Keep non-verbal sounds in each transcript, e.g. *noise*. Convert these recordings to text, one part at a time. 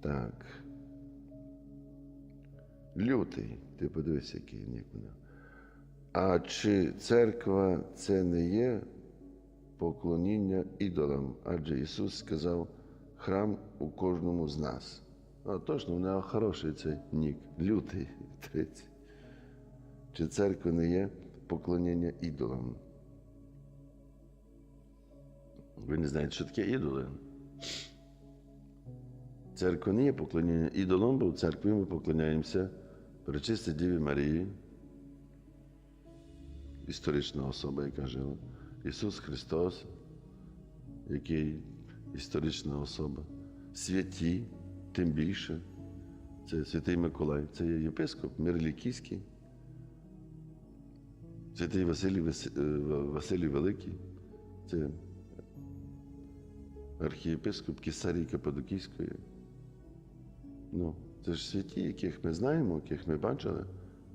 Так. Лютий, ти подивись, який нік у. А чи церква це не є поклоніння ідолам? Адже Ісус сказав храм у кожному з нас. А точно, у нього хороший цей нік, лютий *laughs* 30. Чи церква не є поклоніння ідолам? Ви не знаєте, що таке ідоли? Церква не є поклоніння ідолам, бо в церкві ми поклоняємося Пречистій Діві Марії, історична особа, яка жила, Ісус Христос, який історична особа, святі, тим більше. Це святий Миколай, це є єпископ Мирлікійський, святий Василій, е, Василій Великий, це архієпископ Кесарії Кападокійської. Ну, це ж святі, яких ми знаємо, яких ми бачили.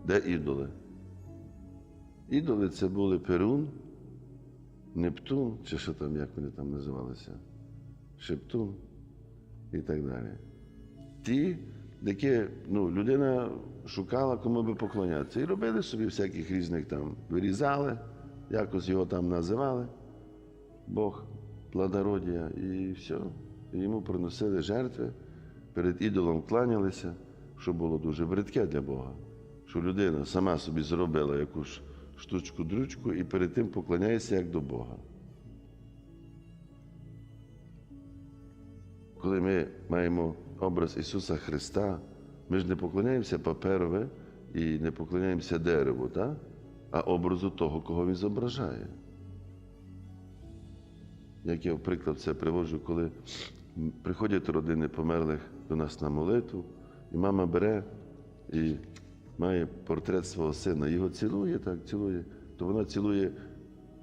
Де ідоли? Ідоли це були Перун, Нептун, чи що там, як вони там називалися, Шептун і так далі. Ті, які ну, людина шукала, кому би поклонятися. І робили собі всяких різних там, вирізали, якось його там називали. Бог плодородія і все. І йому приносили жертви, перед ідолом кланялися, що було дуже бридке для Бога. Що людина сама собі зробила якусь штучку-дрючку і перед тим поклоняється як до Бога. Коли ми маємо образ Ісуса Христа, ми ж не поклоняємося паперове і не поклоняємося дереву, так? а образу того, кого Він зображає. Як я в приклад це приводжу, коли приходять родини померлих до нас на молитву, і мама бере і має портрет свого сина, його цілує, так, цілує, то вона цілує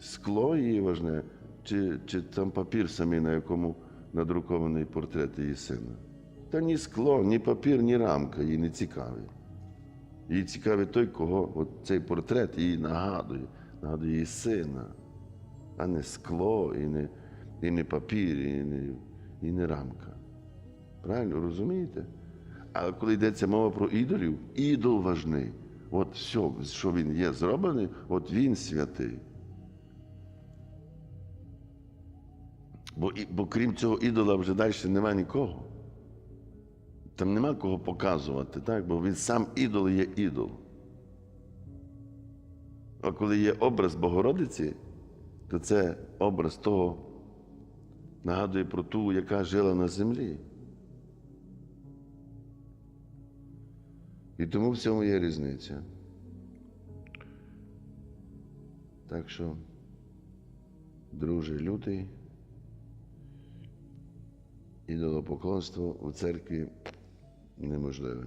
скло її важне, чи, чи там папір самий, на якому надрукований портрет її сина. Та ні скло, ні папір, ні рамка їй не цікаві. Їй цікавий той, кого от цей портрет їй нагадує, нагадує її сина, а не скло, і не, і не папір, і не, і не рамка. Правильно розумієте? А коли йдеться мова про ідолів, ідол важний. От все, що він є зроблений, от він святий. Бо, бо крім цього ідола вже далі нема нікого. Там нема кого показувати, так? бо він сам ідол є ідол. А коли є образ Богородиці, то це образ того нагадує про ту, яка жила на землі. І тому в цьому є різниця. Так що, друже лютий, ідолопоклонство у церкві неможливе.